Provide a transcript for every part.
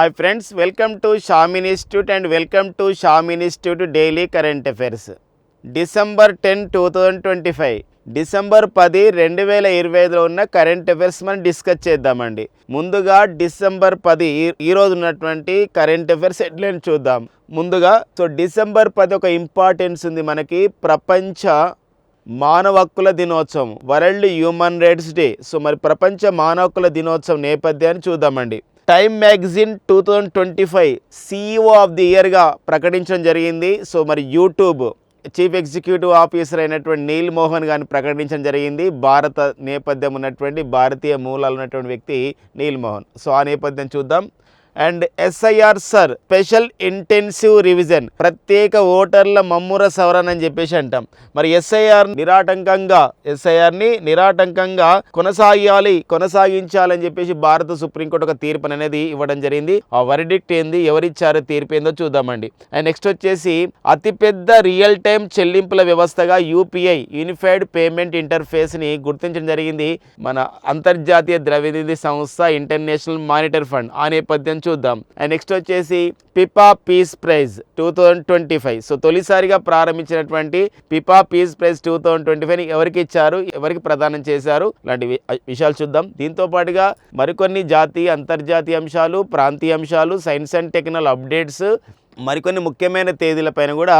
Hi friends welcome to Sham institute and welcome to Sham institute daily current affairs December ten two thousand twenty five December పది రెండు వేల ఇరవై ఐదులో ఉన్న current affairs మనం discuss చేద్దామండి. ముందుగా డిసెంబర్ పది ఈ- రోజు ఉన్నటువంటి కరెంట్ అఫైర్స్ హెడ్లైన్ చూద్దాం. ముందుగా సో డిసెంబర్ పది ఒక ఇంపార్టెన్స్ ఉంది మనకి. ప్రపంచ మానవ హక్కుల దినోత్సవం World Human Rights Day so మరి ప్రపంచ మానవ హక్కుల దినోత్సవం నేపథ్యాన్ని చూద్దామండి. Time magazine two thousand twenty five CEO of the ఇయర్గా ప్రకటించడం జరిగింది. సో మరి యూట్యూబ్ చీఫ్ ఎగ్జిక్యూటివ్ ఆఫీసర్ అయినటువంటి నీల్ మోహన్ గారిని ప్రకటించడం జరిగింది. భారత నేపథ్యం ఉన్నటువంటి భారతీయ మూలాలు ఉన్నటువంటి వ్యక్తి నీల్ మోహన్. సో ఆ నేపథ్యం చూద్దాం. And SIR sir special intensive revision ప్రత్యేక ఓటర్ల మమ్ముర సవరణ అని చెప్పేసి అంటాం. మరి ఎస్ఐఆర్ నిరాటంకంగా ఎస్ఐఆర్ని నిరాటంకంగా కొనసాగాలి కొనసాగించాలని చెప్పేసి భారత సుప్రీంకోర్టు ఒక తీర్పు అనేది ఇవ్వడం జరిగింది. ఆ వరిడిక్ట్ ఏంది ఎవరిచ్చారో తీర్పు ఏందో చూద్దామండి. అండ్ నెక్స్ట్ వచ్చేసి అతిపెద్ద రియల్ టైం చెల్లింపుల వ్యవస్థగా యూపీఐ యూనిఫైడ్ పేమెంట్ ఇంటర్ఫేస్ని గుర్తించడం జరిగింది. మన అంతర్జాతీయ ద్రవ్యనిధి సంస్థ ఇంటర్నేషనల్ మానిటర్ ఫండ్ ఆ నేపథ్యం చూద్దాం. అండ్ నెక్స్ట్ వచ్చేసి Pipa peace prize two thousand twenty five so తొలిసారిగా ప్రారంభించినటువంటి Pipa peace prize two thousand twenty five ఎవరికి ఇచ్చారు? ఎవరికి ప్రదానం చేశారు? లాంటి విషయాలు చూద్దాం. దీంతో పాటుగా మరికొన్ని జాతీయ అంతర్జాతీయ అంశాలు ప్రాంతీయ అంశాలు సైన్స్ అండ్ టెక్నాలజీ అప్డేట్స్ మరికొన్ని ముఖ్యమైన తేదీలపైన కూడా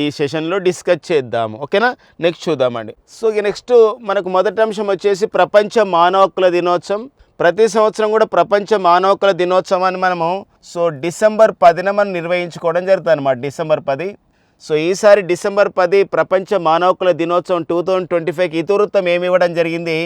ఈ సెషన్లో డిస్కస్ చేద్దాము ఓకేనా? నెక్స్ట్ చూద్దామండి. సో నెక్స్ట్ మనకు మొదటి అంశం వచ్చేసి ప్రపంచ మానవ హక్కుల దినోత్సవం. ప్రతి సంవత్సరం కూడా ప్రపంచ మానవకుల దినోత్సవాన్ని మనము సో డిసెంబర్ పదిన మనం నిర్వహించుకోవడం జరుగుతుంది అనమాట డిసెంబర్ పది. సో ఈసారి డిసెంబర్ పది ప్రపంచ మానవకుల దినోత్సవం టూ థౌజండ్ ట్వంటీ ఫైవ్కి ఇతివృత్తం ఏమి ఇవ్వడం జరిగింది?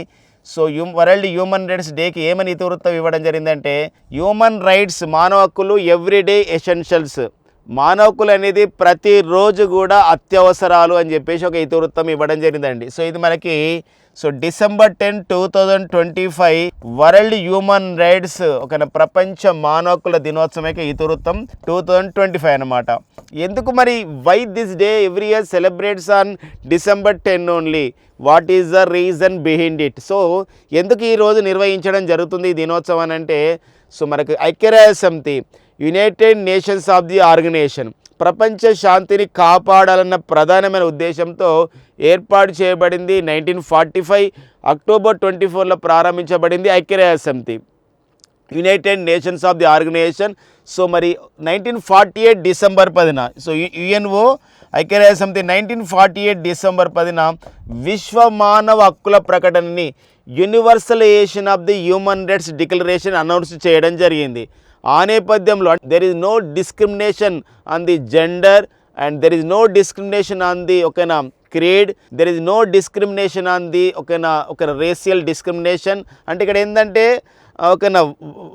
సో హ్యూ వరల్డ్ హ్యూమన్ రైట్స్ డేకి ఏమని ఇతివృత్తం ఇవ్వడం జరిగిందంటే హ్యూమన్ రైట్స్ మానవ హక్కులు ఎవ్రీడే ఎసెన్షియల్స్. మానవ హక్కులు అనేది ప్రతిరోజు కూడా అత్యవసరాలు అని చెప్పేసి ఒక ఇతివృత్తం ఇవ్వడం జరిగిందండి. సో ఇది మనకి so December ten two thousand twenty five World Human Rights ఒక ప్రపంచ మానవకుల హక్కుల దినోత్సవం ఇతివృత్తం టూ థౌజండ్ ట్వంటీ ఫైవ్ అనమాట ఎందుకు మరి why this day every year celebrates on December ten only what is the reason behind it so ఎందుకు ఈరోజు నిర్వహించడం జరుగుతుంది ఈ దినోత్సవం అని అంటే సో మనకు ఐక్యరాజ్య సమితి United Nations of the organization ప్రపంచ శాంతిని కాపాడాలన్న ప్రధానమైన ఉద్దేశంతో ఏర్పాటు చేయబడింది nineteen forty five October twenty ఫోర్లో ప్రారంభించబడింది ఐక్యరాజ్య సమితి United Nations of the organization. So మరి నైన్టీన్ ఫార్టీ ఎయిట్ డిసెంబర్ పదిన సో యుఎన్ఓ ఐక్యరాజ్య సమితి నైన్టీన్ ఫార్టీ ఎయిట్ డిసెంబర్ పదిన విశ్వ మానవ హక్కుల ప్రకటనని universalization of the human rights declaration announce చేయడం జరిగింది. ఆ నేపథ్యంలో there is no discrimination on the gender and there is no discrimination on the ఒకనా creed there is no discrimination on the ఒకనా ఒక racial discrimination అంటే ఇక్కడ ఏంటంటే ఓకేనా?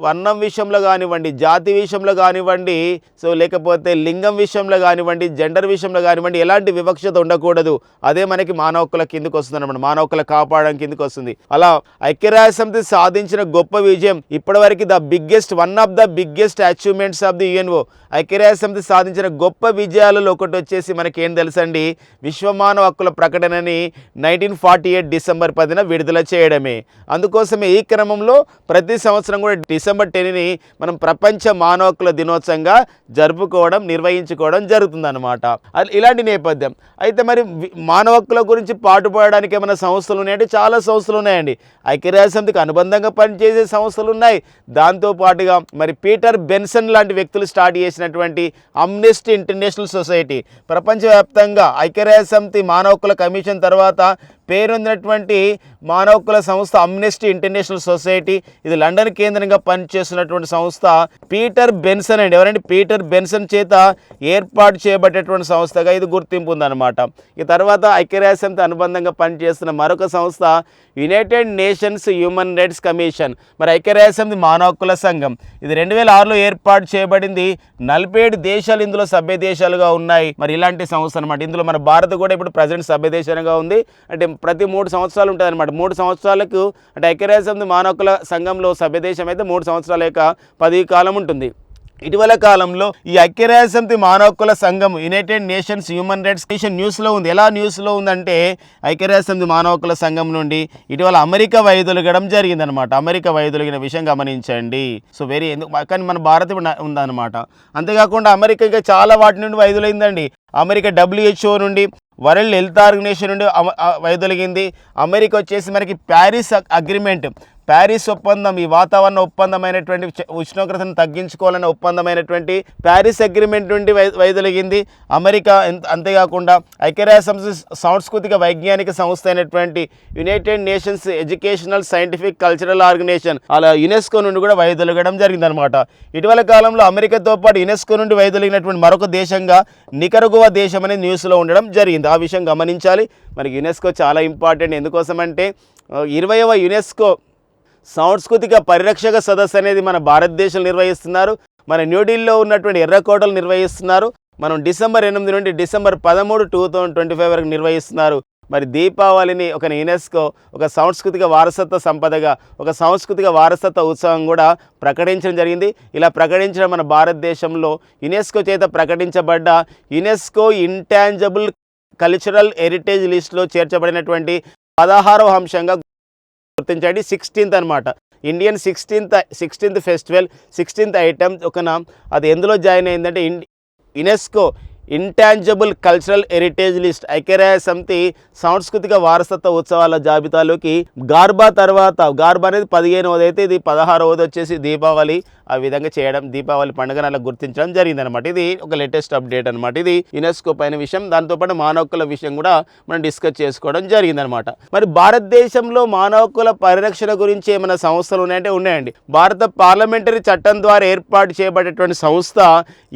వర్ణం విషయంలో కానివ్వండి జాతి విషయంలో కానివ్వండి సో లేకపోతే లింగం విషయంలో కానివ్వండి జెండర్ విషయంలో కానివ్వండి ఎలాంటి వివక్షత ఉండకూడదు. అదే మనకి మానవ హక్కుల కిందకు వస్తుంది అనమాట మానవ హక్కుల కాపాడడం కిందకు వస్తుంది. అలా ఐక్యరాజ్య సమితి సాధించిన గొప్ప విజయం ఇప్పటివరకు the biggest one of the biggest achievements of the UNO. ఐక్యరాజ్య సమితి సాధించిన గొప్ప విజయాలలో ఒకటి వచ్చేసి మనకి ఏం తెలుసండి? విశ్వమానవ హక్కుల ప్రకటనని నైన్టీన్ ఫార్టీ ఎయిట్ డిసెంబర్ పదిన విడుదల చేయడమే. అందుకోసమే ఈ క్రమంలో ప్రతి ప్రతి సంవత్సరం కూడా డిసెంబర్ టెన్ని మనం ప్రపంచ మానవకుల దినోత్సవంగా జరుపుకోవడం నిర్వహించుకోవడం జరుగుతుందన్నమాట. అది ఇలాంటి నేపథ్యం. అయితే మరి మానవకుల గురించి పాటుపడడానికి ఏమైనా సంస్థలు ఉన్నాయంటే చాలా సంస్థలు ఉన్నాయండి. ఐక్యరాజ్యసమితికి అనుబంధంగా పనిచేసే సంస్థలు ఉన్నాయి. దాంతో పాటుగా మరి పీటర్ బెన్సన్ లాంటి వ్యక్తులు స్టార్ట్ చేసినటువంటి అమ్నెస్టీ ఇంటర్నేషనల్ సొసైటీ. ప్రపంచవ్యాప్తంగా ఐక్యరాజ్యసమితి మానవ హక్కుల కమిషన్ తర్వాత పేరొందినటువంటి మానవ హక్కుల సంస్థ అమ్నెస్టీ ఇంటర్నేషనల్ సొసైటీ. ఇది లండన్ కేంద్రంగా పనిచేస్తున్నటువంటి సంస్థ. పీటర్ బెన్సన్ అండి. ఎవరంటే పీటర్ బెన్సన్ చేత ఏర్పాటు చేయబడేటువంటి సంస్థగా ఇది గుర్తింపు ఉందన్నమాట. ఈ తర్వాత ఐక్యరాజ్య అనుబంధంగా పనిచేస్తున్న మరొక సంస్థ United Nations Human Rights Commission మరి ఐక్యరాజ్య సమితి మానవ హక్కుల సంఘం. ఇది రెండు వేల ఆరులో ఏర్పాటు చేయబడింది. నలభై ఏడు దేశాలు ఇందులో సభ్య దేశాలుగా ఉన్నాయి. మరి ఇలాంటి సంస్థ అనమాట ఇందులో మన భారత్ కూడా ఇప్పుడు ప్రజెంట్ సభ్య దేశంగా ఉంది. అంటే ప్రతి మూడు సంవత్సరాలు ఉంటుంది అనమాట మూడు సంవత్సరాలకు అంటే ఐక్యరాజ్య సమితి మానవ హక్కుల సంఘంలో సభ్య దేశం అయితే మూడు సంవత్సరాల యొక్క పదవి కాలం ఉంటుంది. ఇటీవల కాలంలో ఈ ఐక్యరాజ్యసమితి మానవకుల సంఘం United Nations Human Rights Commission న్యూస్లో ఉంది. ఎలా న్యూస్లో ఉందంటే ఐక్యరాజ్యసమితి మానవకుల సంఘం నుండి ఇటీవల అమెరికా వైదొలగడం జరిగిందనమాట అమెరికా వైదొలిగిన విషయం గమనించండి. సో వెరీ ఎందుకు కానీ మన భారత్ ఉందన్నమాట. అంతేకాకుండా అమెరికా ఇంకా చాలా వాటి నుండి వైదొలైందండి అమెరికా డబ్ల్యూహెచ్ఓ నుండి వరల్డ్ హెల్త్ ఆర్గనైజేషన్ నుండి వైదొలిగింది అమెరికా వచ్చేసి మనకి ప్యారిస్ అగ్రిమెంట్. ప్యారిస్ ఒప్పందం ఈ వాతావరణ ఒప్పందమైనటువంటి ఉష్ణోగ్రతను తగ్గించుకోవాలనే ఒప్పందమైనటువంటి ప్యారిస్ అగ్రిమెంట్ నుండి వై వైదొలిగింది. అమెరికా అంతేకాకుండా ఐక్యరాజ్య సంస్థ సాంస్కృతిక వైజ్ఞానిక సంస్థ అయినటువంటి United Nations Educational Scientific Cultural Organization అలా యునెస్కో నుండి కూడా వైదొలగడం జరిగిందనమాట ఇటీవల కాలంలో అమెరికాతో పాటు యునెస్కో నుండి వైదొలిగినటువంటి మరొక దేశంగా నికరగువ దేశం అనేది న్యూస్లో ఉండడం జరిగింది. ఆ విషయం గమనించాలి. మనకి యునెస్కో చాలా ఇంపార్టెంట్. ఎందుకోసమంటే ఇరవయవ ఇరవైవ యునెస్కో సాంస్కృతిక పరిరక్షక సదస్సు అనేది మన భారతదేశంలో నిర్వహిస్తున్నారు. మన న్యూఢిల్లీలో ఉన్నటువంటి ఎర్రకోటలు నిర్వహిస్తున్నారు. మనం డిసెంబర్ ఎనిమిది నుండి డిసెంబర్ పదమూడు టూ థౌజండ్ ట్వంటీ ఫైవ్ వరకు నిర్వహిస్తున్నారు. మరి దీపావళిని ఒక యునెస్కో ఒక సాంస్కృతిక వారసత్వ సంపదగా ఒక సాంస్కృతిక వారసత్వ ఉత్సవం కూడా ప్రకటించడం జరిగింది. ఇలా ప్రకటించడం మన భారతదేశంలో యునెస్కో చేత ప్రకటించబడ్డ యునెస్కో ఇంటాంజబుల్ కల్చరల్ హెరిటేజ్ లిస్టులో చేర్చబడినటువంటి పదహారవ అంశంగా గుర్తించండి. సిక్స్టీన్త్ అనమాట Indian sixteenth sixteenth festival sixteenth item ఒకన అది ఎందులో జాయిన్ అయిందంటే in UNESCO intangible cultural heritage list. ఐక్యరాజ్య సమితి సాంస్కృతిక వారసత్వ ఉత్సవాల జాబితాలోకి గార్బా తర్వాత గార్బా అనేది పదిహేనవది అయితే ఇది పదహారవది వచ్చేసి దీపావళి. ఆ విధంగా చేయడం దీపావళి పండుగను అలా గుర్తించడం జరిగిందనమాట ఇది ఒక లేటెస్ట్ అప్డేట్ అనమాట ఇది యునెస్కో పైన విషయం దాంతోపాటు మానవ హక్కుల విషయం కూడా మనం డిస్కస్ చేసుకోవడం జరిగిందనమాట మరి భారతదేశంలో మానవ హక్కుల పరిరక్షణ గురించి ఏమైనా సంస్థలు ఉన్నాయంటే ఉన్నాయండి. భారత పార్లమెంటరీ చట్టం ద్వారా ఏర్పాటు చేయబడేటువంటి సంస్థ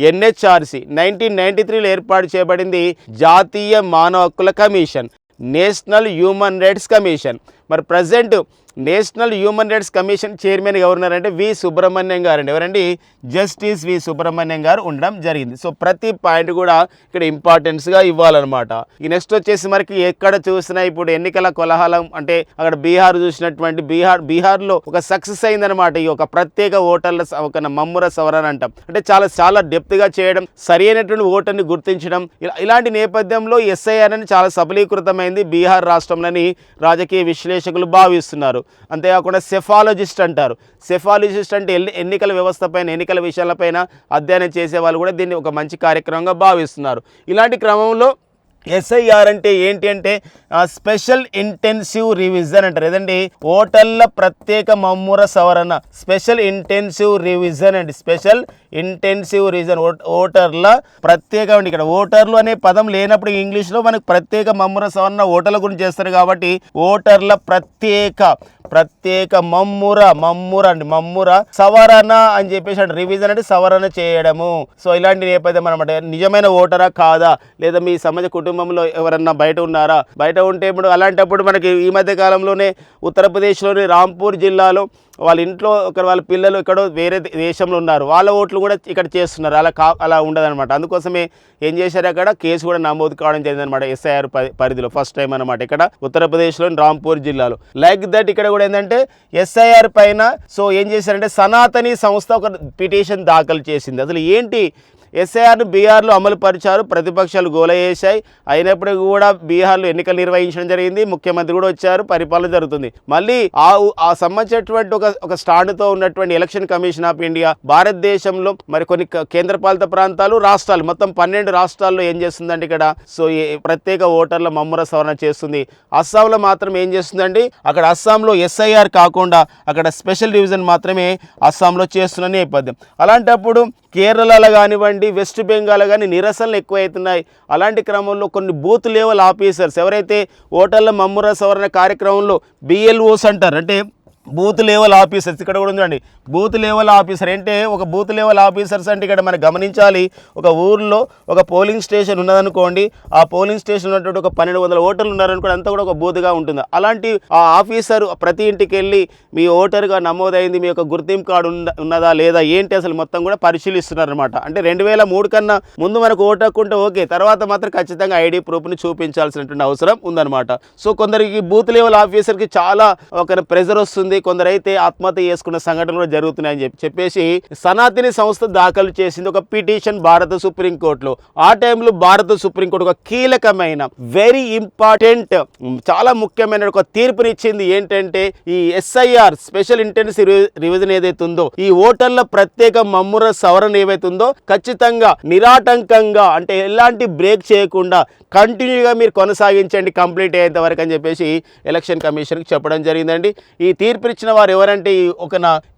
ఎన్హెచ్ఆర్సి. నైన్టీన్ నైన్టీ త్రీలో ఏర్పాటు చేయబడింది జాతీయ మానవ హక్కుల commission National Human Rights Commission. మరి present National Human Rights Commission chairman ఎవరున్నారు అంటే వి. సుబ్రహ్మణ్యం గారు అండి ఎవరండి? జస్టిస్ వి. సుబ్రహ్మణ్యం గారు ఉండడం జరిగింది. సో ప్రతి పాయింట్ కూడా ఇక్కడ ఇంపార్టెన్స్గా ఇవ్వాలన్నమాట. ఈ నెక్స్ట్ వచ్చేసి మనకి ఎక్కడ చూసినా ఇప్పుడు ఎన్నికల కోలాహలం అంటే అక్కడ బీహార్ చూసినటువంటి బీహార్ బీహార్లో ఒక సక్సెస్ అయిందనమాట ఈ ఒక ప్రత్యేక ఓటర్ల స- ఒక మమ్ముర సవరణ అంటాం. అంటే చాలా చాలా డెప్త్గా చేయడం సరి అయినటువంటి ఓటర్ని గుర్తించడం ఇలా ఇలాంటి నేపథ్యంలో ఎస్ఐఆర్ అని చాలా సఫలీకృతమైంది బీహార్ రాష్ట్రంలోని రాజకీయ విశ్లేషకులు భావిస్తున్నారు. అంతేకాకుండా సెఫాలజిస్ట్ అంటారు. సెఫాలజిస్ట్ అంటే ఎన్ని- ఎన్నికల వ్యవస్థపైన ఎన్నికల విషయాలపైన అధ్యయనం చేసే వాళ్ళు కూడా దీన్ని ఒక మంచి కార్యక్రమంగా భావిస్తున్నారు. ఇలాంటి క్రమంలో ఎస్ఐఆర్ అంటే ఏంటి అంటే స్పెషల్ ఇంటెన్సివ్ రివిజన్ అంటారు. ఏదండి? ఓటర్ల ప్రత్యేక మమ్ముర సవరణ. స్పెషల్ ఇంటెన్సివ్ రివిజన్ అండి. Special intensive revision. ఓటర్ల ప్రత్యేక అండి ఇక్కడ. ఓటర్లు అనే పదం లేనప్పుడు ఇంగ్లీష్లో మనకు ప్రత్యేక మమ్ముర సవరణ ఓటర్ల గురించి చేస్తారు కాబట్టి ఓటర్ల ప్రత్యేక ప్రత్యేక మమ్ముర మమ్ముర అండి మమ్ముర సవరణ అని చెప్పేసి అంటే రివిజన్ అంటే సవరణ చేయడము. సో ఇలాంటి నేపథ్యం అనమాట నిజమైన ఓటరా కాదా? లేదా మీ సమాజ కుటుంబంలో ఎవరన్నా బయట ఉన్నారా? బయట ఉంటే ఇప్పుడు అలాంటప్పుడు మనకి ఈ మధ్య కాలంలోనే ఉత్తరప్రదేశ్లోని రాంపూర్ జిల్లాలో వాళ్ళ ఇంట్లో ఒక వాళ్ళ పిల్లలు ఎక్కడో వేరే దేశంలో ఉన్నారు. వాళ్ళ ఓట్లు కూడా ఇక్కడ చేస్తున్నారు. అలా కా అలా ఉండదన్నమాట. అందుకోసమే ఏం చేశారు అక్కడ? కేసు కూడా నమోదు కావడం జరిగిందనమాట ఎస్ఐఆర్ పరిధిలో ఫస్ట్ టైం అనమాట ఇక్కడ. ఉత్తరప్రదేశ్లోని రాంపూర్ జిల్లాలో. లైక్ దట్ ఇక్కడ కూడా ఏంటంటే ఎస్ఐఆర్ పైన సో ఏం చేశారంటే సనాతని సంస్థ ఒక పిటిషన్ దాఖలు చేసింది. అసలు ఏంటి ఎస్ఐఆర్ను బీహార్లో అమలు పరిచారు ప్రతిపక్షాలు గోల చేశాయి అయినప్పటికీ కూడా బీహార్లో ఎన్నికలు నిర్వహించడం జరిగింది. ముఖ్యమంత్రి కూడా వచ్చారు. పరిపాలన జరుగుతుంది. మళ్ళీ ఆ ఆ సంబంధించినటువంటి ఒక ఒక స్టాండ్తో ఉన్నటువంటి ఎలక్షన్ కమిషన్ ఆఫ్ ఇండియా భారతదేశంలో మరి కొన్ని కేంద్రపాలిత ప్రాంతాలు రాష్ట్రాలు మొత్తం పన్నెండు రాష్ట్రాల్లో ఏం చేస్తుందండి ఇక్కడ? సో ప్రత్యేక ఓటర్ల మమ్ముర సవరణ చేస్తుంది. అస్సాంలో మాత్రం ఏం చేస్తుందండి? అక్కడ అస్సాంలో ఎస్ఐఆర్ కాకుండా అక్కడ స్పెషల్ డివిజన్ మాత్రమే అస్సాంలో చేస్తున్న నేపథ్యం. అలాంటప్పుడు కేరళలో కానివ్వండి వెస్ట్ బెంగాల్ కానీ నిరసనలు ఎక్కువవుతున్నాయి అలాంటి క్రమంలో కొన్ని బూత్ లెవెల్ ఆఫీసర్స్ ఎవరైతే ఓటర్ల మమ్ముర సవరణ కార్యక్రమంలో బిఎల్ఓస్ అంటారు అంటే బూత్ లెవెల్ ఆఫీసర్స్ ఇక్కడ కూడా ఉందండి బూత్ లెవెల్ ఆఫీసర్ అంటే ఒక బూత్ లెవెల్ ఆఫీసర్స్ అంటే ఇక్కడ మనం గమనించాలి ఒక ఊర్లో ఒక పోలింగ్ స్టేషన్ ఉన్నదనుకోండి ఆ పోలింగ్ స్టేషన్ ఉన్నటువంటి ఒక పన్నెండు వందల ఓటర్లు ఉన్నారనుకోండి అంతా కూడా ఒక బూత్గా ఉంటుంది. అలాంటి ఆ ఆఫీసర్ ప్రతి ఇంటికి వెళ్ళి మీ ఓటర్గా నమోదైంది మీ యొక్క గుర్తింపు కార్డు ఉన్న ఉన్నదా లేదా ఏంటి అసలు? మొత్తం కూడా పరిశీలిస్తున్నారు అనమాట అంటే రెండు వేల మూడు కన్నా ముందు మనకు ఓటు ఓకే తర్వాత మాత్రం ఖచ్చితంగా ఐడి ప్రూఫ్ని చూపించాల్సినటువంటి అవసరం ఉందన్నమాట. సో కొందరికి బూత్ లెవెల్ ఆఫీసర్కి చాలా ఒక ప్రెజర్ వస్తుంది జరుగుతుంది కొందరైతే ఆత్మహత్య చేసుకున్న సంఘటనలు కూడా జరుగుతున్నాయని చెప్పి చెప్పేసి సనాతిని సంస్థ దాఖలు చేసింది ఒక పిటిషన్ భారత సుప్రీంకోర్టులో. ఆ టైంలో భారత సుప్రీంకోర్టు ఒక కీలకమైన వెరీ ఇంపార్టెంట్ చాలా ముఖ్యమైన ఒక తీర్పునిచ్చింది. ఏంటంటే ఈ ఎస్ఐఆర్ స్పెషల్ ఇంటెన్సివ్ రివిజన్ ఏదైతే ఉందో ఈ ఓటర్ల ప్రత్యేక మమ్ముర సవరణ ఏవైతే ఉందో ఖచ్చితంగా నిరాటంకంగా అంటే ఎలాంటి బ్రేక్ చేయకుండా కంటిన్యూగా మీరు కొనసాగించండి కంప్లీట్ అయ్యేంత వరకు అని చెప్పేసి ఎలక్షన్ కమిషన్కి చెప్పడం జరిగిందండి. ఈ తీర్పు తీర్పునిచ్చిన వారు ఎవరంటే ఒక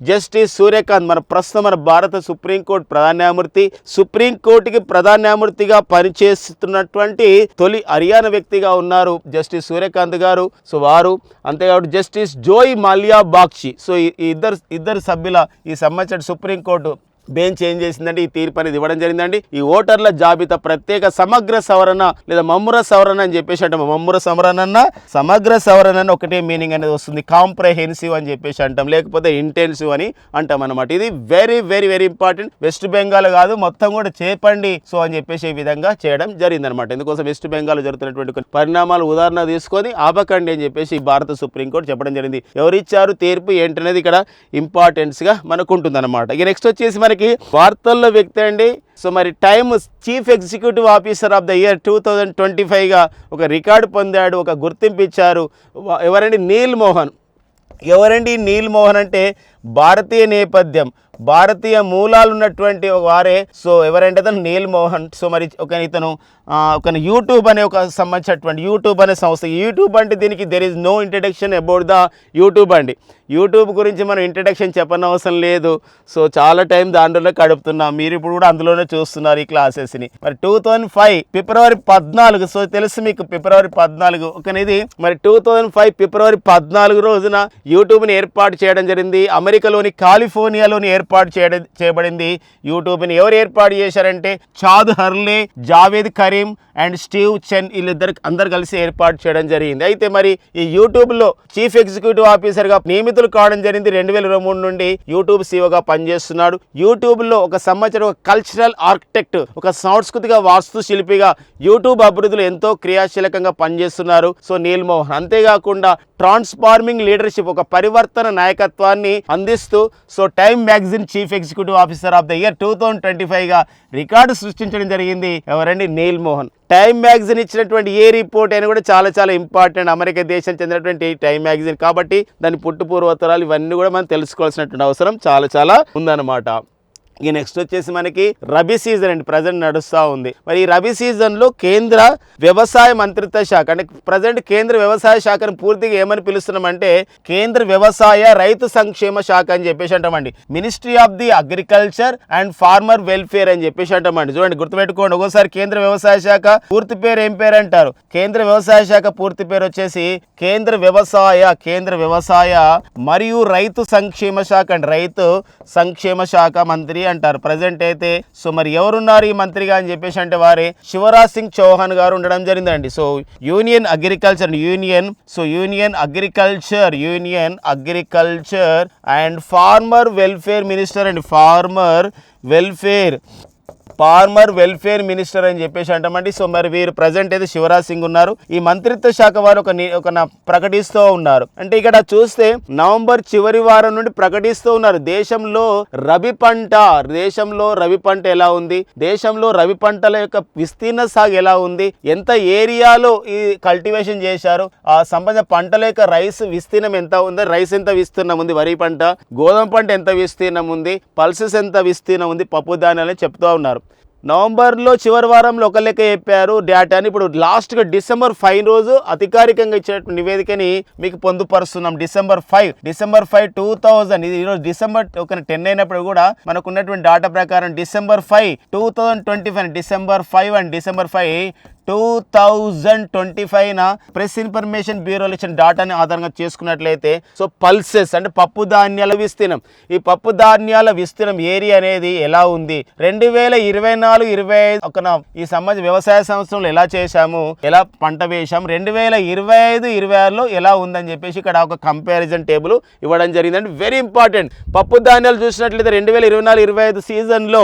జస్టిస్ సూర్యకాంత్ మన ప్రస్తుతం మన భారత సుప్రీంకోర్టు ప్రధాన న్యాయమూర్తి సుప్రీంకోర్టుకి ప్రధాన న్యాయమూర్తిగా పనిచేస్తున్నటువంటి తొలి హర్యానా వ్యక్తిగా ఉన్నారు జస్టిస్ సూర్యకాంత్ గారు. సో వారు అంతేకాదు justice Joymalya Bagchi so ఈ ఇద్దరు ఇద్దరు సభ్యుల ఈ సంబంధించిన సుప్రీంకోర్టు బెంచ్ ఏం చేసిందంటే ఈ తీర్పు అనేది ఇవ్వడం జరిగిందండి. ఈ ఓటర్ల జాబితా ప్రత్యేక సమగ్ర సవరణ లేదా మమ్ముర సవరణ అని చెప్పేసి అంటాం. మమ్ముర సవరణ అన్న సమగ్ర సవరణ అని ఒకటే మీనింగ్ అనేది వస్తుంది. కాంప్రహెన్సివ్ అని చెప్పేసి అంటాం. లేకపోతే ఇంటెన్సివ్ అని అంటాం అనమాట ఇది very very very important. West Bengal కాదు మొత్తం కూడా చేపండి. సో అని చెప్పేసి ఈ విధంగా చేయడం జరిగింది అనమాట ఎందుకోసం వెస్ట్ బెంగాల్ జరుగుతున్నటువంటి కొన్ని పరిణామాలు ఉదాహరణ తీసుకొని ఆపకండి అని చెప్పేసి భారత సుప్రీంకోర్టు చెప్పడం జరిగింది. ఎవరిచ్చారు తీర్పు ఏంటనేది ఇక్కడ ఇంపార్టెన్స్గా మనకు ఉంటుంది అనమాట ఇక నెక్స్ట్ వచ్చేసి మనకి వార్తల్లో వ్యక్తి అండి. సో మరి Time chief executive officer of the year two thousand twenty ఫైవ్గా ఒక రికార్డు పొందాడు ఒక గుర్తింపు ఇచ్చారు. ఎవరండి? నీల్ మోహన్. ఎవరండి నీల్ మోహన్ అంటే? భారతీయ నేపథ్యం భారతీయ మూలాలు ఉన్నటువంటి వారే. సో ఎవరంటే అతను నీల్ మోహన్. సో మరి ఒక ఇతను ఒక యూట్యూబ్ అనే ఒక సంబంధించినటువంటి యూట్యూబ్ అనే సంస్థ. యూట్యూబ్ అంటే దీనికి there is no introduction about the YouTube అండి. యూట్యూబ్ గురించి మనం ఇంట్రడక్షన్ చెప్పనవసరం లేదు. సో చాలా టైం దాంట్లోనే గడుపుతున్నాం. మీరు ఇప్పుడు కూడా అందులోనే చూస్తున్నారు ఈ క్లాసెస్ని మరి టూ థౌజండ్ ఫైవ్ ఫిబ్రవరి పద్నాలుగు సో తెలుసు మీకు ఫిబ్రవరి పద్నాలుగు. ఒకనిది మరి టూ థౌజండ్ ఫైవ్ ఫిబ్రవరి పద్నాలుగు రోజున యూట్యూబ్ని ఏర్పాటు చేయడం జరిగింది. అమెరికాలోని కాలిఫోర్నియాలోని ఏర్పాటు చేయడం చేయబడింది. యూట్యూబ్ని ఎవరు ఏర్పాటు చేశారంటే Chad Hurley Jawed Karim and Steve Chen వీళ్ళిద్దరు అందరు కలిసి ఏర్పాటు చేయడం జరిగింది. అయితే మరి ఈ యూట్యూబ్లో చీఫ్ ఎగ్జిక్యూటివ్ ఆఫీసర్గా నియమితులు కావడం జరిగింది రెండు వేల ఇరవై మూడు నుండి యూట్యూబ్ సీఓగా పనిచేస్తున్నాడు. యూట్యూబ్లో ఒక సంవత్సరం ఒక కల్చరల్ ఆర్కిటెక్ట్ ఒక సాంస్కృతిక వాస్తు శిల్పిగా యూట్యూబ్ అభివృద్ధిలో ఎంతో క్రియాశీలకంగా పనిచేస్తున్నారు. So Neal Mohan. అంతేకాకుండా ట్రాన్స్ఫార్మింగ్ లీడర్షిప్ ఒక పరివర్తన నాయకత్వాన్ని అందిస్తూ so Time magazine chief executive officer of the year two thousand twenty ఫైవ్గా record సృష్టించడం జరిగింది. ఎవరండి నీల్ మోహన్. టైమ్ మ్యాగజైన్ ఇచ్చినటువంటి ఏ రిపోర్ట్ అయినా కూడా చాలా చాలా ఇంపార్టెంట్. అమెరికా దేశం చెందినటువంటి టైమ్ మ్యాగజైన్. కాబట్టి దాని పుట్టు పూర్వోత్తరాలు ఇవన్నీ కూడా మనం తెలుసుకోవాల్సినటువంటి అవసరం చాలా చాలా ఉందన్నమాట. ఇక నెక్స్ట్ వచ్చేసి మనకి రబీ సీజన్ అండి ప్రజెంట్ నడుస్తూ ఉంది. మరి ఈ రబీ సీజన్లో కేంద్ర వ్యవసాయ మంత్రిత్వ శాఖ అంటే ప్రజెంట్ కేంద్ర వ్యవసాయ శాఖను పూర్తిగా ఏమని పిలుస్తున్నామంటే కేంద్ర వ్యవసాయ రైతు సంక్షేమ శాఖ అని చెప్పేసి అంటామండి. Ministry of the agriculture and farmer welfare అని చెప్పేసి అంటామండి. చూడండి గుర్తుపెట్టుకోండి ఒకసారి కేంద్ర వ్యవసాయ శాఖ పూర్తి పేరు ఏం పేరు అంటారు? కేంద్ర వ్యవసాయ శాఖ పూర్తి పేరు వచ్చేసి కేంద్ర వ్యవసాయ కేంద్ర వ్యవసాయ మరియు రైతు సంక్షేమ శాఖ అండి. రైతు సంక్షేమ శాఖ మంత్రి అంటారు. ప్రజెంట్ అయితే సో మరి ఎవరున్నారు ఈ మంత్రిగా? అని చెప్పేసి అంటే వారే శివరాజ్ సింగ్ చౌహాన్ గారు ఉండడం జరిగిందండి. So union agriculture union so union agriculture union agriculture and farmer welfare minister and. Farmer welfare. Farmer welfare minister అని చెప్పేసి అంటామండి. సో మరి వీరు ప్రజెంట్ అయితే శివరాజ్ సింగ్ ఉన్నారు. ఈ మంత్రిత్వ శాఖ వారు ఒక ఒక నా- ప్రకటిస్తూ ఉన్నారు. అంటే ఇక్కడ చూస్తే నవంబర్ చివరి వారం నుండి ప్రకటిస్తూ ఉన్నారు. దేశంలో రబి పంట దేశంలో రవి పంట ఎలా ఉంది? దేశంలో రవి పంటల యొక్క విస్తీర్ణ సాగు ఎలా ఉంది? ఎంత ఏరియాలో ఈ కల్టివేషన్ చేశారు? ఆ సంబంధ పంటల యొక్క రైస్ విస్తీర్ణం ఎంత ఉంది? రైస్ ఎంత విస్తీర్ణం ఉంది? వరి పంట గోధుమ పంట ఎంత విస్తీర్ణం ఉంది? పల్సెస్ ఎంత విస్తీర్ణం ఉంది? పప్పు ధాన్యాలని చెప్తూ ఉన్నారు. నవంబర్లో చివరి వారంలో ఒక లెక్క చెప్పారు డేటాని ఇప్పుడు లాస్ట్గా డిసెంబర్ ఫైవ్ రోజు అధికారికంగా ఇచ్చినటువంటి నివేదికని మీకు పొందుపరుస్తున్నాం. December five December five two thousand. ఇది ఈరోజు డిసెంబర్ ఒక టెన్ అయినప్పుడు కూడా మనకు ఉన్నటువంటి డేటా ప్రకారం December five two thousand twenty five December five and December five two thousand twenty ఫైవ్న press information బ్యూరోలు ఇచ్చిన డాటాని ఆధారంగా చేసుకున్నట్లయితే సో పల్సెస్ అంటే పప్పు ధాన్యాల విస్తీర్ణం. ఈ పప్పు ధాన్యాల విస్తీర్ణం ఏరియా అనేది ఎలా ఉంది? రెండు వేల ఇరవై నాలుగు ఇరవై ఐదు ఒక ఈ సమాజ వ్యవసాయ సంవత్సరంలో ఎలా చేశాము? ఎలా పంట వేశాము? రెండు వేల ఇరవై ఐదు ఇరవై ఆరులో ఎలా ఉందని చెప్పేసి ఇక్కడ ఒక కంపారిజన్ టేబుల్ ఇవ్వడం జరిగిందండి వెరీ ఇంపార్టెంట్ పప్పు ధాన్యాలు చూసినట్లయితే రెండు వేల ఇరవై నాలుగు ఇరవై ఐదు సీజన్లో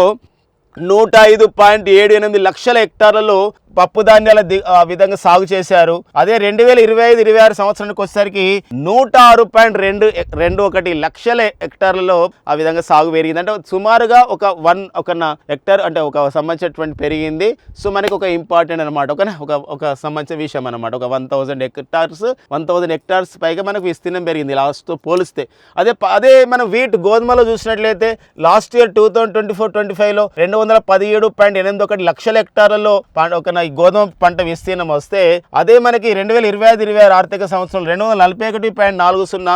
నూట ఐదు పాయింట్ ఏడు ఎనిమిది లక్షల హెక్టార్లలో పప్పు ధాన్యాల ఆ విధంగా సాగు చేశారు. అదే రెండు వేల ఇరవై ఐదు ఇరవై ఆరు సంవత్సరానికి వచ్చేసరికి నూట ఆరు పాయింట్ రెండు రెండు ఒకటి లక్షల హెక్టార్లలో ఆ విధంగా సాగు పెరిగింది. అంటే సుమారుగా ఒక వన్ ఒక హెక్టార్ అంటే ఒక సంబంధించినటువంటి పెరిగింది. సో మనకి ఒక ఇంపార్టెంట్ అనమాట ఒక ఒక సంబంధించిన విషయం అనమాట ఒక one thousand hectares one thousand hectares పైగా మనకు విస్తీర్ణం పెరిగింది లాస్ట్తో పోలిస్తే. అదే ప- అదే మనం వీట్ గోధుమలో చూసినట్లయితే last year two thousand twenty four twenty ఫైవ్లో రెండు వందల పదిహేడు పాయింట్ ఎనిమిది ఒకటి లక్షల హెక్టార్లలో ఒక ఈ గోధుమ పంట విస్తీర్ణం వస్తే అదే మనకి రెండు వేల ఇరవై ఐదు ఇరవై ఆరు ఆర్థిక సంవత్సరం రెండు వందల నలభై ఒకటి పాయింట్ నాలుగు సున్నా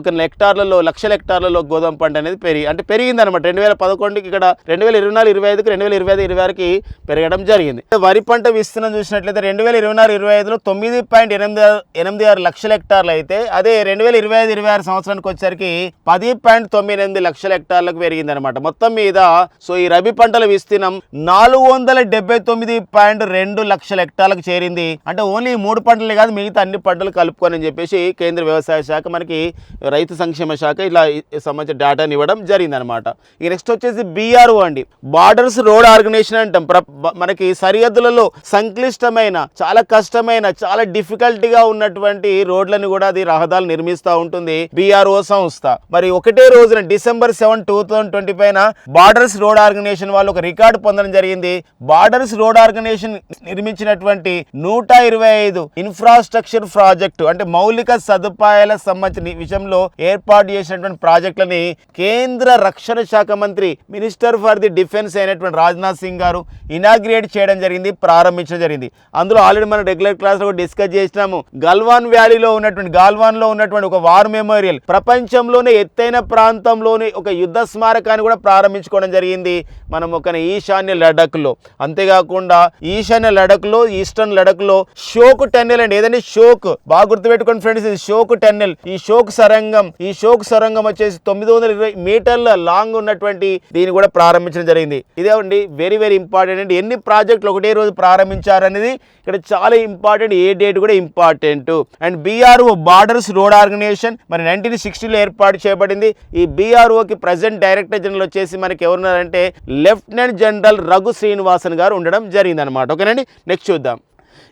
ఒక హెక్టార్లలో లక్షల హెక్టార్లలో గోధుమ పంట అనేది పెరిగి అంటే పెరిగింది అనమాట రెండు వేల పదకొండుకి ఇక్కడ రెండు వేల ఇరవై నాలుగు ఇరవై ఐదుకి రెండు వేల ఇరవై ఐదు ఇరవై ఆరుకి పెరగడం జరిగింది. వరి పంట విస్తీర్ణం చూసినట్లయితే రెండు వేల ఇరవై నాలుగు ఇరవై ఐదులో తొమ్మిది పాయింట్ ఎనిమిది ఎనిమిది ఆరు లక్షల హెక్టార్లు అయితే అదే రెండు వేల ఇరవై ఐదు ఇరవై ఆరు సంవత్సరానికి వచ్చేసరికి పది పాయింట్ తొమ్మిది ఎనిమిది లక్షల హెక్టార్లకు పెరిగింది అనమాట మొత్తం మీద సో ఈ రబీ పంటల విస్తీర్ణం నాలుగు వందల డెబ్బై తొమ్మిది పాయింట్ రెండు లక్షల హెక్టార్లకు చేరింది. అంటే ఓన్లీ మూడు పంటలే కాదు మిగతా అన్ని పంటలు కలుపుకొని అని చెప్పేసి కేంద్ర వ్యవసాయ శాఖ మనకి రైతు సంక్షేమ శాఖ ఇలా సంబంధించిన డేటాని ఇవ్వడం జరిగింది అనమాట ఈ నెక్స్ట్ వచ్చేసి బీఆర్ఓ అండి. బార్డర్స్ రోడ్ ఆర్గనైజేషన్ అంటాం. ప్ర- మనకి సరిహద్దులలో సంక్లిష్టమైన చాలా కష్టమైన చాలా డిఫికల్టీగా ఉన్నటువంటి రోడ్లను కూడా అది రహదారులు నిర్మిస్తూ ఉంటుంది బీఆర్ఓ సంస్థ. మరి ఒకటే రోజున December seven two thousand twenty పైన బార్డర్స్ రోడ్ ఆర్గనైజేషన్ వాళ్ళు ఒక రికార్డు పొందడం జరిగింది. బార్డర్స్ రోడ్ ఆర్గనైజేషన్ నిర్మించినటువంటి నూట ఇరవై ఐదు ఇన్ఫ్రాస్ట్రక్చర్ ప్రాజెక్టు అంటే మౌలిక సదుపాయాల సంబంధించిన విషయంలో ఏర్పాటు చేసినటువంటి ప్రాజెక్టులని కేంద్ర రక్షణ శాఖ మంత్రి మినిస్టర్ ఫర్ ది డిఫెన్స్ అయినటువంటి రాజ్నాథ్ సింగ్ గారు ఇనాగ్రేట్ చేయడం జరిగింది ప్రారంభించడం జరిగింది. అందులో ఆల్రెడీ మనం రెగ్యులర్ క్లాస్లో డిస్కస్ చేసినాము. గల్వాన్ వ్యాలీలో ఉన్నటువంటి గాల్వాన్లో ఉన్నటువంటి ఒక వార్ మెమోరియల్ ప్రపంచంలోనే ఎత్తైన ప్రాంతంలోని ఒక యుద్ధ స్మారకాన్ని కూడా ప్రారంభించుకోవడం జరిగింది. మనం ఒక ఈశాన్య లడక్లో అంతేకాకుండా ఈశాన్య లడక్లో ఈస్టర్న్ లడక్లో షోక్ టెన్నెల్ అండి. ఏదంటే షోక్. బాగా గుర్తుపెట్టుకోండి ఫ్రెండ్స్ ఇది షోక్ టెన్నెల్. ఈ షోక్ సరంగం ఈ షోక్ సరంగం వచ్చేసి తొమ్మిది వందల ఇరవై మీటర్ల లాంగ్ ఉన్నటువంటి దీన్ని కూడా ప్రారంభించడం జరిగింది. ఇదే అండి వెరీ వెరీ ఇంపార్టెంట్ అండి. ఎన్ని ప్రాజెక్టులు ఒకటే రోజు ప్రారంభించారు అనేది ఇక్కడ చాలా ఇంపార్టెంట్ ఏ డేట్ కూడా important and BRO borders road organisation మరి నైన్టీన్ సిక్స్టీలో ఏర్పాటు చేయబడింది. ఈ బీఆర్ఓకి ప్రజెంట్ డైరెక్టర్ జనరల్ వచ్చేసి మనకి ఎవరున్నారంటే లెఫ్టినెంట్ జనరల్ రఘు శ్రీనివాసన్ గారు ఉండడం జరిగింది అనమాట ఓకేనండి? నెక్స్ట్ చూద్దాం.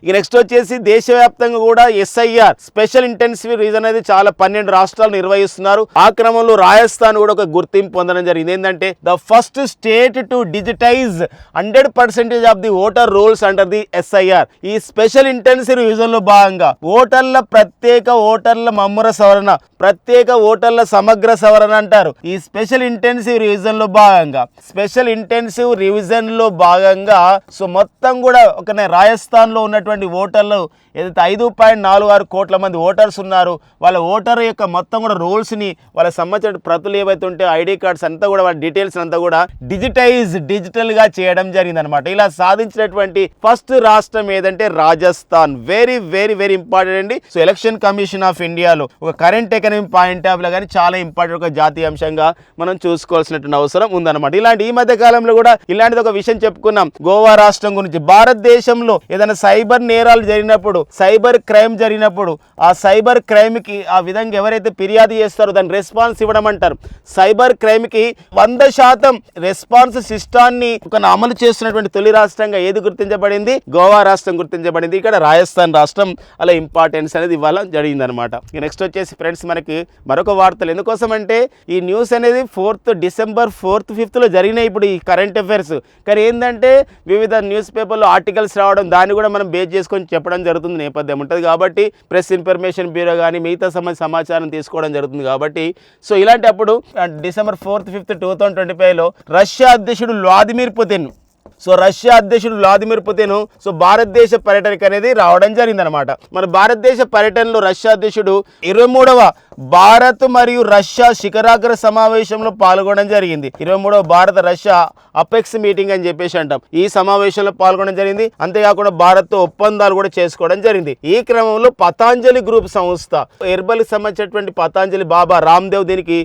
ఇక నెక్స్ట్ వచ్చేసి దేశవ్యాప్తంగా కూడా ఎస్ఐఆర్ స్పెషల్ ఇంటెన్సివ్ రీజన్ అనేది చాలా పన్నెండు రాష్ట్రాలు నిర్వహిస్తున్నారు. ఆ క్రమంలో రాజస్థాన్ కూడా ఒక గుర్తింపు పొందడం జరిగింది. ఏంటంటే the first state to digitise hundred percentage of the voter rolls under the SIR ఈ స్పెషల్ ఇంటెన్సివ్ రీజన్లో భాగంగా ఓటర్ల ప్రత్యేక ఓటర్ల మమ్ముర సవరణ ప్రత్యేక ఓటర్ల సమగ్ర సవరణ అంటారు. ఈ స్పెషల్ ఇంటెన్సివ్ రివిజన్లో భాగంగా స్పెషల్ ఇంటెన్సివ్ రివిజన్లో భాగంగా సో మొత్తం కూడా ఒక రాజస్థాన్లో ఉన్నటువంటి ఓటర్లు ఏదైతే ఐదు పాయింట్ నాలుగు ఆరు కోట్ల మంది ఓటర్స్ ఉన్నారు వాళ్ళ ఓటర్ యొక్క మొత్తం కూడా రూల్స్ని వాళ్ళకి వాళ్ళ సంబంధించిన ప్రతులు ఏవైతే ఉంటే ఐడి కార్డ్స్ అంతా కూడా వాళ్ళ డీటెయిల్స్ అంతా కూడా డిజిటైజ్ డిజిటల్గా చేయడం జరిగిందనమాట ఇలా సాధించినటువంటి ఫస్ట్ రాష్ట్రం ఏదంటే Rajasthan. Very very very important అండి. సో ఎలక్షన్ కమిషన్ ఆఫ్ ఇండియాలో ఒక కరెంట్ ఎకనమీ పాయింట్ ఆఫ్లో కానీ చాలా ఇంపార్టెంట్ ఒక జాతీయ అంశంగా మనం చూసుకోవాల్సినటువంటి అవసరం ఉందన్నమాట. ఇలాంటి ఈ మధ్య కాలంలో కూడా ఇలాంటిది ఒక విషయం చెప్పుకున్నాం. గోవా రాష్ట్రం గురించి భారతదేశంలో ఏదైనా సైబర్ నేరాలు జరిగినప్పుడు సైబర్ క్రైమ్ జరిగినప్పుడు ఆ సైబర్ క్రైమ్కి ఆ విధంగా ఎవరైతే ఫిర్యాదు చేస్తారో దాని రెస్పాన్స్ ఇవ్వడం అంటారు. సైబర్ క్రైమ్కి వంద శాతం రెస్పాన్స్ సిస్టాన్ని ఒక అమలు చేస్తున్నటువంటి తొలి రాష్ట్రంగా ఏది గుర్తించబడింది? గోవా రాష్ట్రం గుర్తించబడింది. ఇక్కడ రాజస్థాన్ రాష్ట్రం అలా ఇంపార్టెన్స్ అనేది ఇవ్వాల జరిగింది అనమాట నెక్స్ట్ వచ్చేసి ఫ్రెండ్స్ మనకి మరొక వార్తలు. ఎందుకోసం అంటే ఈ న్యూస్ అనేది ఫోర్త్ డిసెంబర్ ఫోర్త్ ఫిఫ్త్లో జరిగినాయి ఇప్పుడు ఈ కరెంట్ అఫైర్స్ కానీ ఏంటంటే వివిధ న్యూస్ పేపర్లో ఆర్టికల్స్ రావడం దాన్ని కూడా మనం బేస్ చేసుకొని చెప్పడం జరుగుతుంది. నేపథ్యం ఉంటుంది కాబట్టి ప్రెస్ ఇన్ఫర్మేషన్ బ్యూరో కానీ మిగతా సంబంధించి సమాచారం తీసుకోవడం జరుగుతుంది కాబట్టి సో ఇలాంటి అప్పుడు December fourth fifth two thousand twenty ఫైవ్లో రష్యా అధ్యక్షుడు వ్లాదిమిర్ పుతిన్ సో రష్యా అధ్యక్షుడు వ్లాదిమిర్ పుతిన్ సో భారతదేశ పర్యటనకు అనేది రావడం జరిగిందనమాట. మన భారతదేశ పర్యటనలో రష్యా అధ్యక్షుడు ఇరవై మూడవ భారత్ మరియు రష్యా శిఖరాగ్ర సమావేశంలో పాల్గొనడం జరిగింది. ఇరవై మూడవ భారత రష్యా అపెక్స్ మీటింగ్ అని చెప్పేసి అంటాం. ఈ సమావేశంలో పాల్గొనడం జరిగింది. అంతేకాకుండా భారత్తో ఒప్పందాలు కూడా చేసుకోవడం జరిగింది. ఈ క్రమంలో పతాంజలి గ్రూప్ సంస్థ ఎర్బల్కి సంబంధించినటువంటి పతాంజలి బాబా రామ్దేవ్ దీనికి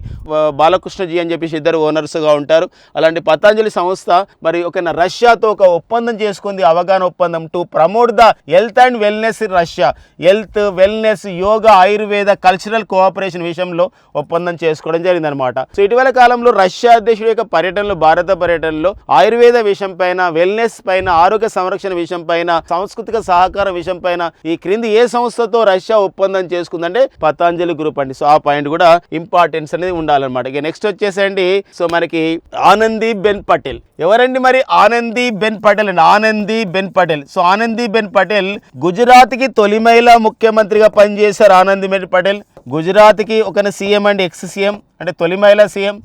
బాలకృష్ణజీ అని చెప్పేసి ఇద్దరు ఓనర్స్గా ఉంటారు. అలాంటి పతాంజలి సంస్థ మరి ఒక రష్యా రష్యాతో ఒక ఒప్పందం చేసుకుంది అవగాహన ఒప్పందం. To promote the health and wellness in Russia health wellness yoga Ayurveda cultural cooperation విషయంలో ఒప్పందం చేసుకోవడం జరిగిందనమాట సో ఇటీవల కాలంలో రష్యా అధ్యక్షుడి యొక్క పర్యటనలో భారత పర్యటనలో ఆయుర్వేద విషయం పైన వెల్నెస్ పైన ఆరోగ్య సంరక్షణ విషయం పైన సాంస్కృతిక సహకార విషయం పైన ఈ క్రింది ఏ సంస్థతో రష్యా ఒప్పందం చేసుకుందంటే పతాంజలి గ్రూప్ అండి. సో ఆ పాయింట్ కూడా ఇంపార్టెన్స్ అనేది ఉండాలన్నమాట. ఇక నెక్స్ట్ వచ్చేసండి. సో మనకి ఆనందీ బెన్ పటేల్. ఎవరండి మరి ఆనంద్ బెన్ పటేల్ అండి. ఆనంది బెన్ పటేల్. సో ఆనంది బెన్ పటేల్ గుజరాత్కి తొలి మహిళా ముఖ్యమంత్రిగా పనిచేశారు ఆనంది బెన్ పటేల్. గుజరాత్కి ఒక సీఎం అండి ఎక్స్ సీఎం అంటే తొలి మహిళా సీఎం.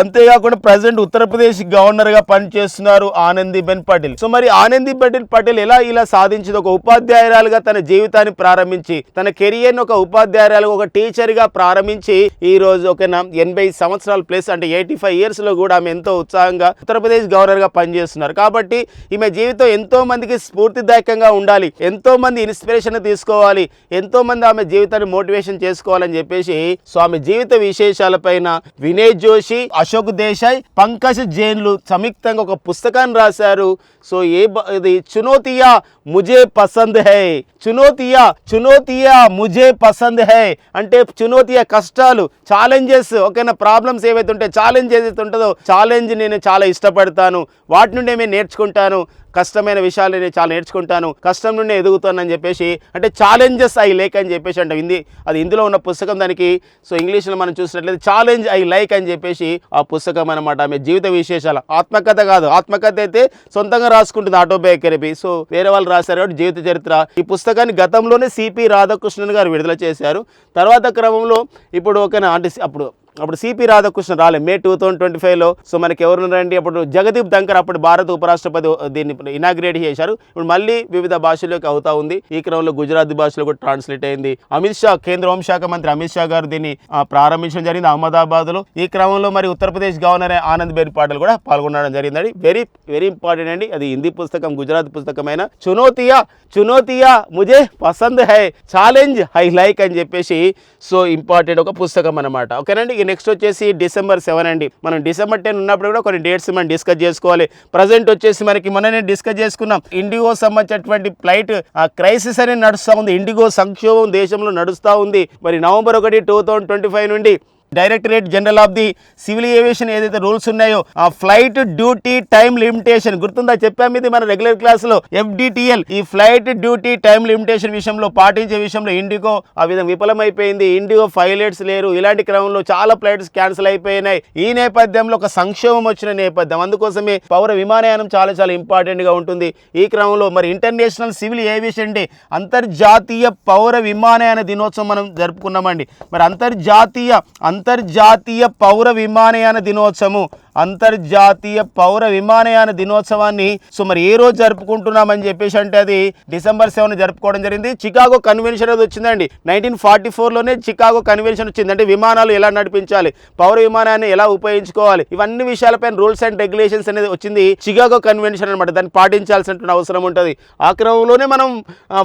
అంతేకాకుండా ప్రజెంట్ ఉత్తరప్రదేశ్ గవర్నర్గా పనిచేస్తున్నారు ఆనందీబెన్ పటేల్. సో మరి ఆనందీబెన్ పటేల్ ఎలా ఇలా సాధించింది? ఒక ఉపాధ్యాయురాలుగా తన జీవితాన్ని ప్రారంభించి తన కెరియర్ ఒక ఉపాధ్యాయురాలుగా ఒక టీచర్గా ప్రారంభించి ఈ రోజు ఒక ఎనభై సంవత్సరాల ప్లస్ అంటే ఎయిటీ ఫైవ్ ఇయర్స్లో కూడా ఆమె ఎంతో ఉత్సాహంగా ఉత్తరప్రదేశ్ గవర్నర్గా పనిచేస్తున్నారు. కాబట్టి ఈమె జీవితం ఎంతో మందికి స్ఫూర్తిదాయకంగా ఉండాలి. ఎంతో మంది ఇన్స్పిరేషన్ తీసుకోవాలి. ఎంతో మంది ఆమె జీవితాన్ని మోటివేషన్ చేసుకోవాలని చెప్పేసి స్వామి జీవిత జీవిత విశేషాలపైన వినయ్ జోషి అశోక్ దేశాయ్ పంకజ్ జైన్లు సంయుక్తంగా ఒక పుస్తకాన్ని రాశారు. సో ఏ ఇది చునోతియా ముజే పసంద్ హై. చునోతియా చునోతియా ముజే పసంద్ హై. అంటే చునోతియా కష్టాలు ఛాలెంజెస్ ఓకేనా ప్రాబ్లమ్స్ ఏవైతే ఉంటాయో ఛాలెంజ్ ఏదైతే ఉంటుందో ఛాలెంజ్ నేను చాలా ఇష్టపడతాను. వాటి నుండి నేను నేర్చుకుంటాను. కష్టమైన విషయాలు నేను చాలా నేర్చుకుంటాను కష్టం నుండి ఎదుగుతానని చెప్పేసి అంటే ఛాలెంజెస్ ఐ లైక్ అని చెప్పేసి అంటే. హిందీ అది ఇందులో ఉన్న పుస్తకం దానికి సో ఇంగ్లీష్లో మనం చూసినట్లయితే ఛాలెంజ్ ఐ లైక్ అని చెప్పేసి ఆ పుస్తకం అనమాట ఆమె జీవిత విశేషాలు. ఆత్మకథ కాదు ఆత్మకథ అయితే సొంతంగా రాసుకుంటుంది ఆటోబయోగ్రఫీ. సో వేరే వాళ్ళు రాశారు కాబట్టి జీవిత చరిత్ర. ఈ పుస్తకాన్ని గతంలోనే సిపి రాధాకృష్ణన్ గారు విడుదల చేశారు. తర్వాత క్రమంలో ఇప్పుడు ఒక అంటే అప్పుడు అప్పుడు సిపి రాధాకృష్ణ రాలే. మే టూ థౌసండ్ ట్వంటీ ఫైవ్లో సో మనకి ఎవరున్నారండి అప్పుడు జగదీప్ ధంకర్ అప్పుడు భారత ఉపరాష్ట్రపతి దీన్ని ఇనాగ్రేట్ చేశారు. ఇప్పుడు మళ్ళీ వివిధ భాషల్లోకి అవుతా ఉంది. ఈ క్రమంలో గుజరాతీ భాషలో కూడా ట్రాన్స్లేట్ అయింది. అమిత్ షా కేంద్ర హోంశాఖ మంత్రి అమిత్ షా గారు దీన్ని ఆ, ప్రారంభించడం జరిగింది. అహ్మదాబాద్లో ఈ క్రమంలో మరి ఉత్తరప్రదేశ్ గవర్నర్ ఆనంద్ బెన్ పాటలు కూడా పాల్గొనడం జరిగిందండి. వెరీ వెరీ ఇంపార్టెంట్ అండి. అది హిందీ పుస్తకం గుజరాత్ పుస్తకమైన చునోతియా చునోతియా ముజే పసంద్ హై ఛాలెంజ్ హై లైక్ అని చెప్పేసి సో ఇంపార్టెంట్ ఒక పుస్తకం అనమాట ఓకేనండి? నెక్స్ట్ వచ్చేసి డిసెంబర్ సెవెన్ అండి. మనం డిసెంబర్ టెన్ ఉన్నప్పుడు కూడా కొన్ని డేట్స్ మనం డిస్కస్ చేసుకోవాలి. ప్రజెంట్ వచ్చేసి మనకి మొన్ననే డిస్కస్ చేసుకున్నాం. ఇండిగో సంబంధించినటువంటి ఫ్లైట్ ఆ క్రైసిస్ అనేది నడుస్తూ ఉంది. ఇండిగో సంక్షోభం దేశంలో నడుస్తూ ఉంది. మరి నవంబర్ ఒకటి టూ థౌజండ్ ట్వంటీ ఫైవ్ నుండి directorate general of the civil aviation ఏదైతే రూల్స్ ఉన్నాయో ఆ ఫ్లైట్ డ్యూటీ టైం లిమిటేషన్ గుర్తుందా? చెప్పాము ఇది మన రెగ్యులర్ క్లాసులో. ఎఫ్డిటిఎల్ ఈ ఫ్లైట్ డ్యూటీ టైం లిమిటేషన్ విషయంలో పాటించే విషయంలో ఇండిగో ఆ విధంగా విఫలమైపోయింది. ఇండిగో పైలట్స్ లేరు. ఇలాంటి క్రమంలో చాలా ఫ్లైట్స్ క్యాన్సిల్ అయిపోయినాయి. ఈ నేపథ్యంలో ఒక సంక్షోభం వచ్చిన నేపథ్యం. అందుకోసమే పౌర విమానయానం చాలా చాలా ఇంపార్టెంట్గా ఉంటుంది. ఈ క్రమంలో మరి ఇంటర్నేషనల్ సివిల్ ఏవియేషన్ డే అంతర్జాతీయ పౌర విమానయాన దినోత్సవం మనం జరుపుకున్నామండి. మరి అంతర్జాతీయ అంతర్జాతీయ పౌర విమానయాన దినోత్సవము. అంతర్జాతీయ పౌర విమానయాన దినోత్సవాన్ని సో మరి ఏ రోజు జరుపుకుంటున్నామని చెప్పేసి అంటే అది డిసెంబర్ సెవెన్ జరుపుకోవడం జరిగింది. చికాగో కన్వెన్షన్ అది వచ్చిందండి. నైన్టీన్ ఫార్టీ ఫోర్లోనే చికాగో కన్వెన్షన్ వచ్చింది. అంటే విమానాలు ఎలా నడిపించాలి పౌర విమానాన్ని ఎలా ఉపయోగించుకోవాలి ఇవన్నీ విషయాలపైన రూల్స్ అండ్ రెగ్యులేషన్స్ అనేది వచ్చింది. చికాగో కన్వెన్షన్ అనమాట దాన్ని పాటించాల్సిన అవసరం ఉంటుంది. ఆ క్రమంలోనే మనం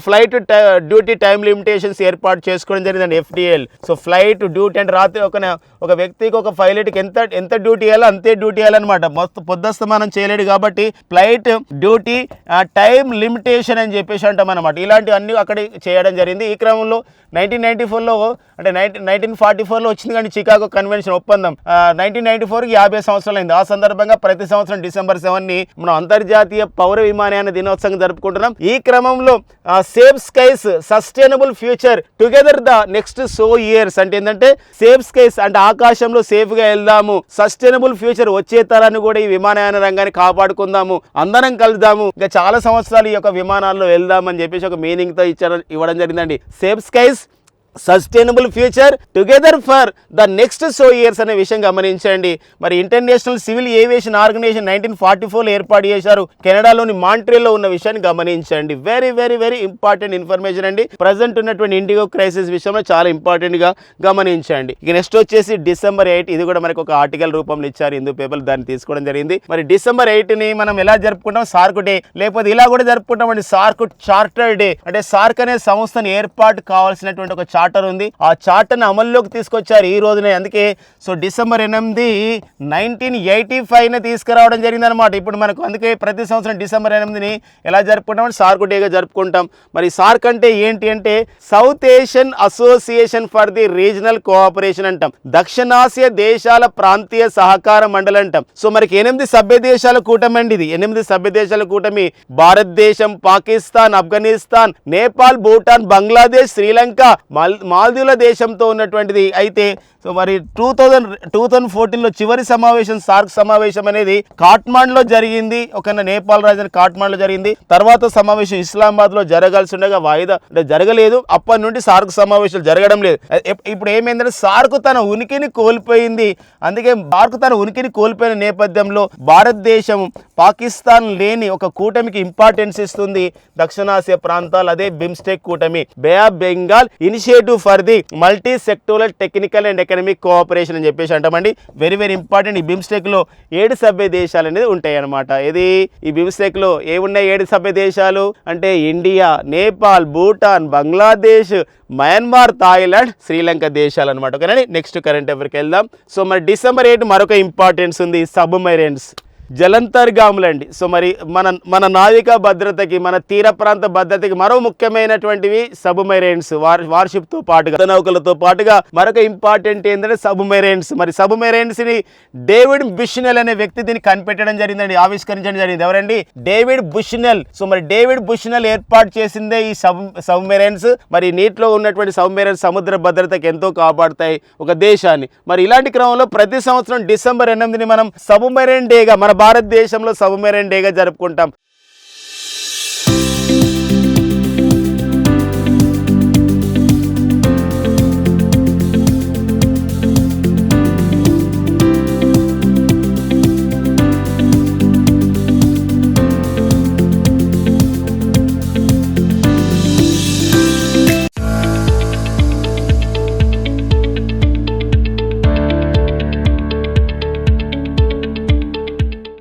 ఫ్లైట్ డ్యూటీ టైం లిమిటేషన్స్ ఏర్పాటు చేసుకోవడం జరిగిందండి ఎఫ్డిఎల్. సో ఫ్లైట్ డ్యూటీ అంటే రాత్రి ఒక ఒక వ్యక్తికి ఒక పైలట్కి ఎంత ఎంత డ్యూటీ ఇవ్వాలో అంతే డ్యూటీ ఇవ్వాలన్నమాట మొత్తం పొద్దుస్తమానం చేయలేడు కాబట్టి ఫ్లైట్ డ్యూటీ టైం లిమిటేషన్ అని చెప్పేసి అంటాం అనమాట ఇలాంటివన్నీ అక్కడ చేయడం జరిగింది. ఈ క్రమంలో నైన్టీన్ నైన్టీ ఫోర్లో అంటే నైన్టీన్ నైన్టీన్ ఫార్టీ ఫోర్లో వచ్చింది కానీ చికాగో కన్వెన్షన్ ఒప్పందం. నైన్టీన్ నైన్టీ ఫోర్కి యాభై సంవత్సరాలు అయింది. ఆ సందర్భంగా ప్రతి సంవత్సరం డిసెంబర్ సెవెన్ని మనం అంతర్జాతీయ పౌర విమానయాన దినోత్సవం జరుపుకుంటున్నాం. ఈ క్రమంలో safe skies sustainable future together the next so years అంటే ఏంటంటే సేఫ్ స్కైస్ అంటే ఆకాశంలో సేఫ్గా వెళ్దాము సస్టైనబుల్ ఫ్యూచర్ వచ్చే తరాన్ని కూడా ఈ విమానయాన రంగాన్ని కాపాడుకుందాము అందరం కలుద్దాము. ఇంకా చాలా సంవత్సరాలు ఈ యొక్క విమానాల్లో వెళ్దామని చెప్పేసి ఒక మీనింగ్తో ఇచ్చారు ఇవ్వడం జరిగిందండి. Safe skies sustainable future together for the next so years అనే విషయం గమనించండి. మరి international civil aviation organisation nineteen forty ఫోర్లో ఏర్పాటు చేశారు. కెనడాలోని మాంట్రియల్లో ఉన్న విషయాన్ని గమనించండి. Very very very important information అండి. ప్రజెంట్ ఉన్నటువంటి ఇండిగో క్రైసిస్ విషయంలో చాలా ఇంపార్టెంట్గా గమనించండి. ఇక నెక్స్ట్ వచ్చేసి డిసెంబర్ ఎయిట్ ఇది కూడా మనకు ఒక ఆర్టికల్ రూపంలో ఇచ్చారు. హిందూ పేపర్ దాన్ని తీసుకోవడం జరిగింది. మరి డిసెంబర్ ఎయిట్ని మనం ఎలా జరుపుకుంటాం? SAARC day. లేకపోతే ఇలా కూడా జరుపుకుంటామండి. SAARC charter day. అంటే సార్క్ అనే సంస్థను ఏర్పాటు కావాల్సినటువంటి ఒక చార్టర్ ఉంది. ఆ చార్టర్ని అమల్లోకి తీసుకొచ్చారు ఈ రోజునే. అందుకే సో డిసెంబర్ ఎనిమిది నైన్టీన్ ఎయిటీ ఫైవ్ని తీసుకురావడం జరిగిందనమాట ఇప్పుడు మనకు అందుకే ప్రతి సంవత్సరం డిసెంబర్ ఎనిమిదిని ఎలా జరుపుకుంటాం సార్ డేగా జరుపుకుంటాం. మరి సార్క్ అంటే ఏంటి అంటే South Asian association for the regional cooperation అంటాం. దక్షిణాసియా దేశాల ప్రాంతీయ సహకార మండలి అంటాం. సో మనకి ఎనిమిది సభ్య దేశాల కూటమి అండి ఇది. ఎనిమిది సభ్య దేశాల కూటమి. భారతదేశం పాకిస్తాన్ ఆఫ్ఘనిస్తాన్ నేపాల్ భూటాన్ బంగ్లాదేశ్ శ్రీలంక మాల్ మాల్దీవుల దేశంతో ఉన్నటువంటిది అయితే సో మరి టూ థౌజండ్ టూ థౌజండ్ ఫోర్టీన్లో చివరి సమావేశం సార్క్ సమావేశం అనేది కాట్మాండ్లో జరిగింది. ఒక నేపాల్ రాజధాని కాట్మాండ్లో జరిగింది. తర్వాత సమావేశం ఇస్లామాబాద్లో జరగాల్సి ఉండగా వాయిదా అంటే జరగలేదు. అప్పటి నుండి సార్క్ సమావేశాలు జరగడం లేదు. ఇప్పుడు ఏమైందంటే సార్క్ తన ఉనికిని కోల్పోయింది. అందుకే సార్క్ తన ఉనికిని కోల్పోయిన నేపథ్యంలో భారతదేశం పాకిస్తాన్ లేని ఒక కూటమికి ఇంపార్టెన్స్ ఇస్తుంది. దక్షిణాసియా ప్రాంతాలు అదే బిమ్స్టెక్ కూటమి. Bay of Bengal initiative for the multi sectoral technical and economic cooperation అని చెప్పేసి అంటామండి. వెరీ వెరీ ఇంపార్టెంట్ ఈ బిమ్స్టెక్లో ఏడు సభ్య దేశాలు అనేది ఉంటాయి అనమాట ఇది ఈ బిమ్స్టెక్లో ఏమున్నాయి ఏడు సభ్య దేశాలు? అంటే India Nepal Bhutan Bangladesh Myanmar Thailand Sri Lanka దేశాలు అనమాట ఓకేనండి నెక్స్ట్ కరెంట్ ఎవరికి వెళ్దాం. సో మరి డిసెంబర్ ఎయిట్ మరొక ఇంపార్టెన్స్ ఉంది. సబ్మెరైన్స్ జలంతర్గాములండి సో మరి మన మన నావికా భద్రతకి మన తీర ప్రాంత భద్రతకి మరో ముఖ్యమైనటువంటివి సబ్మెరైన్స్ వార్ వార్షిప్తో పాటుగా నౌకలతో పాటుగా మరొక ఇంపార్టెంట్ ఏంటంటే సబ్మెరైన్స్. మరి సబ్మెరైన్స్ని డేవిడ్ బుష్నెల్ అనే వ్యక్తి దీన్ని కనిపెట్టడం జరిగిందండి ఆవిష్కరించడం జరిగింది. ఎవరండి? David Bushnell. సో మరి డేవిడ్ బుష్నెల్ ఏర్పాటు చేసిందే ఈ సబ్ సబ్మెరైన్స్. మరి నీటిలో ఉన్నటువంటి సబ్మెరైన్స్ సముద్ర భద్రతకి ఎంతో కాపాడుతాయి ఒక దేశాన్ని. మరి ఇలాంటి క్రమంలో ప్రతి సంవత్సరం డిసెంబర్ ఎనిమిదిని మనం సబ్మెరైన్ డేగా మన భారతదేశంలో సబ్మెరైన్ డేగా జరుపుకుంటాం.